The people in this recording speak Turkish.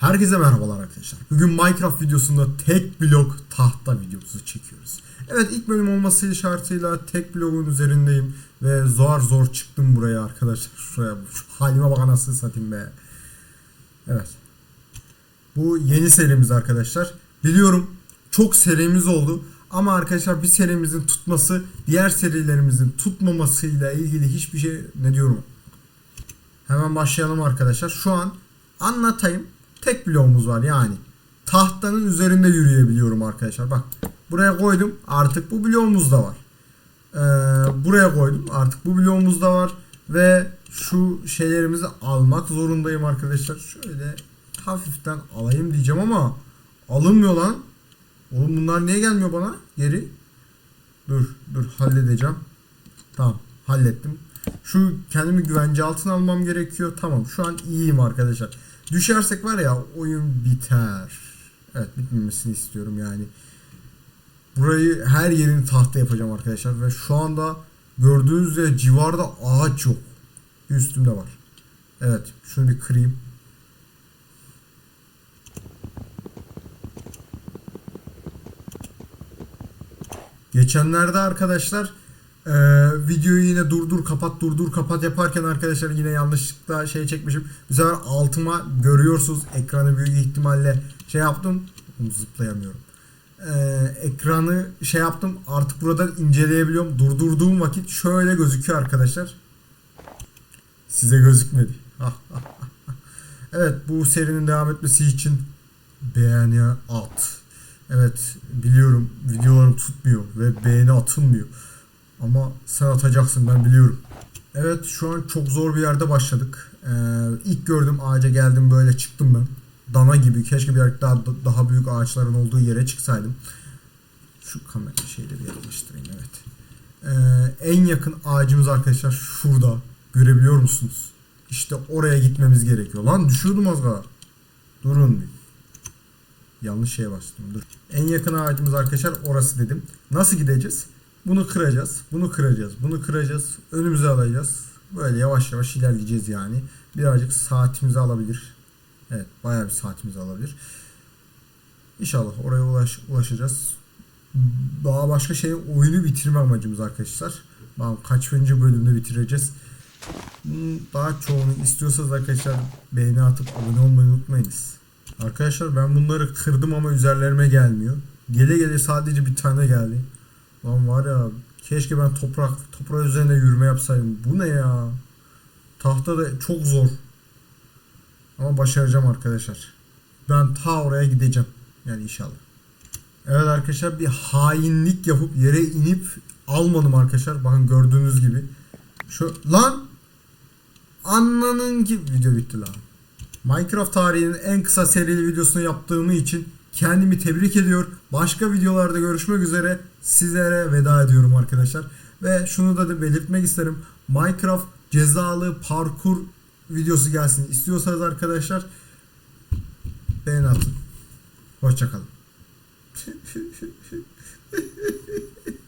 Herkese merhabalar arkadaşlar. Bugün Minecraft videosunda tek blok tahta videomuzu çekiyoruz. Evet ilk bölüm olması şartıyla tek bloğun üzerindeyim ve zor zor çıktım buraya arkadaşlar. Şuraya şu halime bak anasını satayım be. Evet. Bu yeni serimiz arkadaşlar. Biliyorum çok serimiz oldu ama arkadaşlar bir serimizin tutması diğer serilerimizin tutmamasıyla ilgili hiçbir şey ne diyorum. Hemen başlayalım arkadaşlar. Şu an anlatayım. Tek bloğumuz var yani. Tahtanın üzerinde yürüyebiliyorum arkadaşlar. Bak buraya koydum. Artık bu bloğumuz da var. Ee, buraya koydum. Artık bu bloğumuz da var. Ve şu şeylerimizi almak zorundayım arkadaşlar. Şöyle hafiften alayım diyeceğim ama alınmıyor lan. Oğlum bunlar niye gelmiyor bana? Geri. Dur dur halledeceğim. Tamam hallettim. Şu kendimi güvence altına almam gerekiyor. Tamam şu an iyiyim arkadaşlar. Düşersek var ya oyun biter. Evet bitmemesini istiyorum yani. Burayı her yerini tahta yapacağım arkadaşlar. Ve şu anda gördüğünüz üzere civarda ağaç yok. Üstümde var. Evet şunu bir kırayım. Geçenlerde arkadaşlar e, videoyu yine durdur kapat durdur kapat yaparken arkadaşlar yine yanlışlıkla şey çekmişim. Bu sefer altıma görüyorsunuz ekranı büyük ihtimalle şey yaptım. Zıplayamıyorum. E, ekranı şey yaptım artık buradan inceleyebiliyorum. Durdurduğum vakit şöyle gözüküyor arkadaşlar. Size gözükmedi. evet bu serinin devam etmesi için beğeni at. Evet biliyorum videolarım tutmuyor ve beğeni atılmıyor. Ama sen atacaksın ben biliyorum. Evet şu an çok zor bir yerde başladık. Ee, ilk gördüm ağaca geldim böyle çıktım ben. Dana gibi keşke bir daha daha büyük ağaçların olduğu yere çıksaydım. Şu kamera şeyleri yaklaştırayım evet. Ee, en yakın ağacımız arkadaşlar şurada. Görebiliyor musunuz? İşte oraya gitmemiz gerekiyor. Lan düşüyordum az daha. Durun bir. Yanlış şeye bastım. Dur. En yakın ağacımız arkadaşlar orası dedim. Nasıl gideceğiz? Bunu kıracağız. Bunu kıracağız. Bunu kıracağız. Önümüze alacağız. Böyle yavaş yavaş ilerleyeceğiz yani. Birazcık saatimizi alabilir. Evet bayağı bir saatimizi alabilir. İnşallah oraya ulaş, ulaşacağız. Daha başka şey oyunu bitirme amacımız arkadaşlar. Bakalım kaçıncı bölümde bitireceğiz. Daha çoğunu istiyorsanız arkadaşlar beğeni atıp abone olmayı unutmayınız. Arkadaşlar ben bunları kırdım ama üzerlerime gelmiyor. Gele gele sadece bir tane geldi. Lan var ya keşke ben toprak toprağı üzerine yürüme yapsaydım. Bu ne ya? Tahta da çok zor. Ama başaracağım arkadaşlar. Ben ta oraya gideceğim. Yani inşallah. Evet arkadaşlar bir hainlik yapıp yere inip almadım arkadaşlar. Bakın gördüğünüz gibi. Şu lan Annanın gibi video bitti lan. Minecraft tarihinin en kısa serili videosunu yaptığımı için kendimi tebrik ediyor. Başka videolarda görüşmek üzere sizlere veda ediyorum arkadaşlar. Ve şunu da, da belirtmek isterim. Minecraft cezalı parkur videosu gelsin istiyorsanız arkadaşlar beğeni atın. Hoşçakalın.